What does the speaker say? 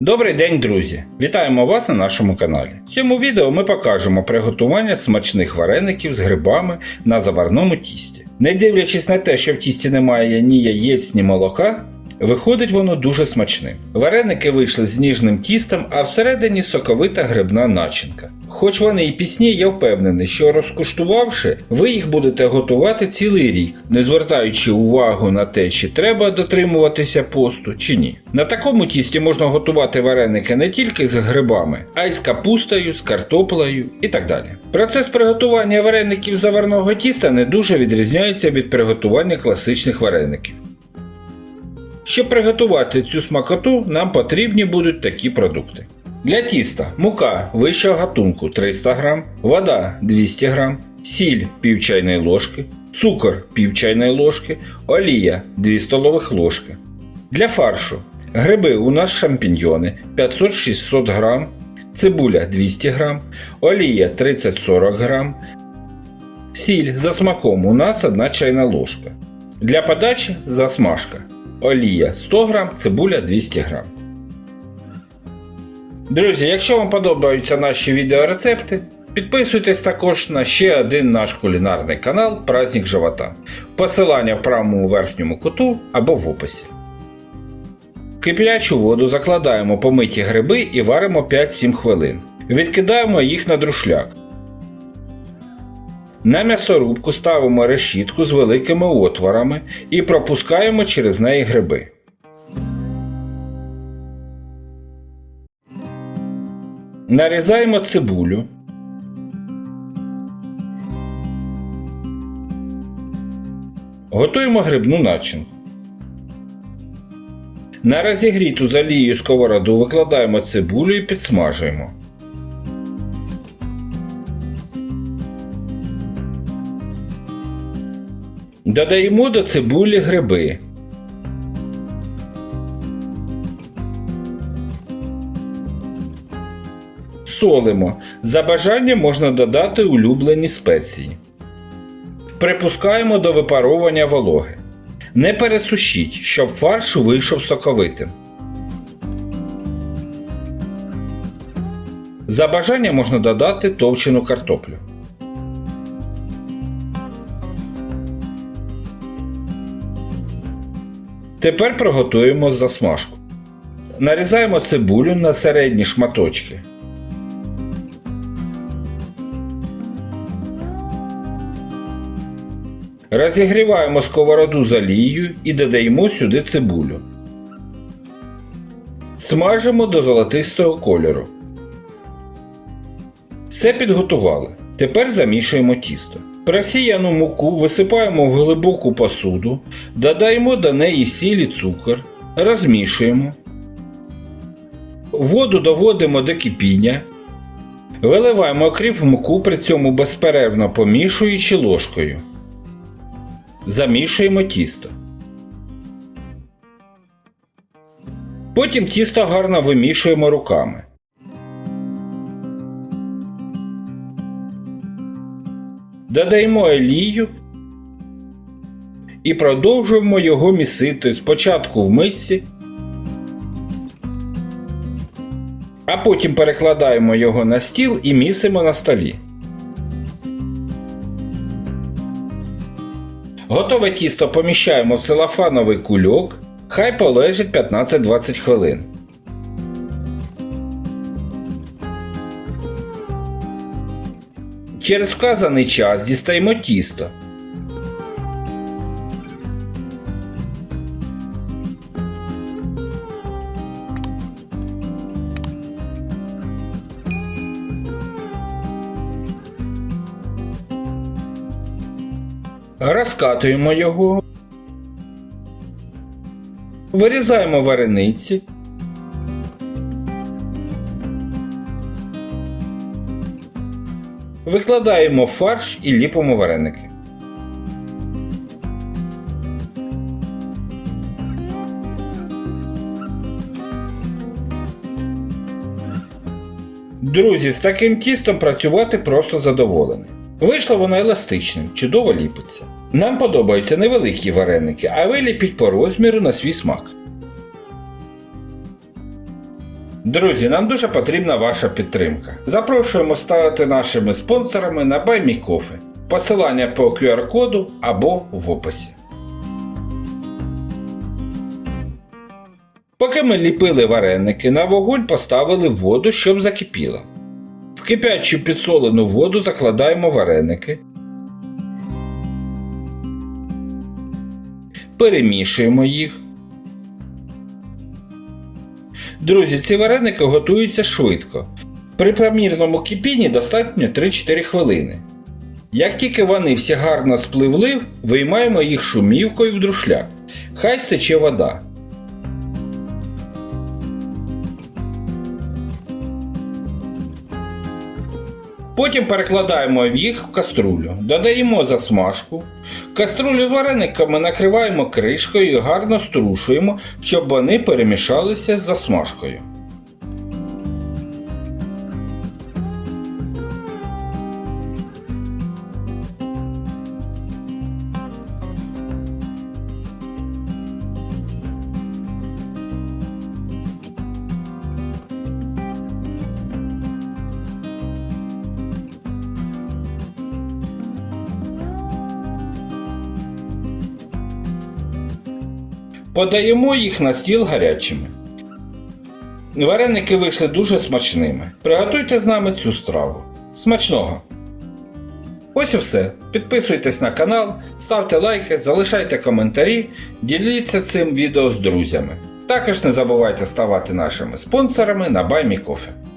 Добрий день, друзі! Вітаємо вас на нашому каналі. В цьому відео ми покажемо приготування смачних вареників з грибами на заварному тісті. Не дивлячись на те, що в тісті немає ні яєць, ні молока, виходить воно дуже смачним. Вареники вийшли з ніжним тістом, а всередині соковита грибна начинка. Хоч вони і пісні, я впевнений, що розкуштувавши, ви їх будете готувати цілий рік, не звертаючи увагу на те, чи треба дотримуватися посту чи ні. На такому тісті можна готувати вареники не тільки з грибами, а й з капустою, з картоплею і так далі. Процес приготування вареників заварного тіста не дуже відрізняється від приготування класичних вареників. Щоб приготувати цю смакоту, нам потрібні будуть такі продукти. Для тіста мука вищого гатунку 300 г, вода 200 г, сіль пів чайної ложки, цукор пів чайної ложки, олія 2 столових ложки. Для фаршу гриби у нас шампіньйони 500-600 г, цибуля 200 г, олія 30-40 г, сіль за смаком у нас 1 чайна ложка. Для подачі засмажка. Олія 100 г, цибуля 200 г. Друзі, якщо вам подобаються наші відеорецепти, підписуйтесь також на ще один наш кулінарний канал Праздник Живота. Посилання в правому верхньому куту або в описі. Кип'ячу воду закладаємо помиті гриби і варимо 5-7 хвилин. Відкидаємо їх на друшляк. На м'ясорубку ставимо решітку з великими отворами і пропускаємо через неї гриби. Нарізаємо цибулю. Готуємо грибну начинку. На розігріту з сковороду викладаємо цибулю і підсмажуємо. Додаємо до цибулі гриби. Солимо. За бажанням можна додати улюблені спеції. Припускаємо до випаровування вологи. Не пересушіть, щоб фарш вийшов соковитим. За бажанням можна додати товчену картоплю. Тепер приготуємо засмажку. Нарізаємо цибулю на середні шматочки. Розігріваємо сковороду з олією і додаємо сюди цибулю. Смажимо до золотистого кольору. Все підготували. Тепер замішуємо тісто. Просіяну муку висипаємо в глибоку посуду, додаємо до неї сіль і цукор, розмішуємо. Воду доводимо до кипіння. Виливаємо окріп в муку, при цьому безперервно помішуючи ложкою. Замішуємо тісто. Потім тісто гарно вимішуємо руками. Додаємо олію і продовжуємо його місити спочатку в мисці, а потім перекладаємо його на стіл і місимо на столі. Готове тісто поміщаємо в целофановий кульок, хай полежить 15-20 хвилин. Через вказаний час дістаємо тісто. Розкатуємо його. Вирізаємо варениці. Викладаємо фарш і ліпимо вареники. Друзі, з таким тістом працювати просто задоволений. Вийшло воно еластичним, чудово ліпиться. Нам подобаються невеликі вареники, а ви ліпіть по розміру на свій смак. Друзі, нам дуже потрібна ваша підтримка. Запрошуємо стати нашими спонсорами на BuyMeCoffee. Посилання по QR-коду або в описі. Поки ми ліпили вареники, на вогонь поставили воду, щоб закипіла. В кипячу підсолену воду закладаємо вареники. Перемішуємо їх. Друзі, ці вареники готуються швидко. При примірному кипінні достатньо 3-4 хвилини. Як тільки вони всі гарно спливли, виймаємо їх шумівкою в друшляк. Хай стече вода. Потім перекладаємо їх в каструлю, додаємо засмажку. Каструлю варениками накриваємо кришкою і гарно струшуємо, щоб вони перемішалися з засмажкою. Подаємо їх на стіл гарячими. Вареники вийшли дуже смачними. Приготуйте з нами цю страву. Смачного! Ось і все. Підписуйтесь на канал, ставте лайки, залишайте коментарі, діліться цим відео з друзями. Також не забувайте ставати нашими спонсорами на BuyMeCoffee.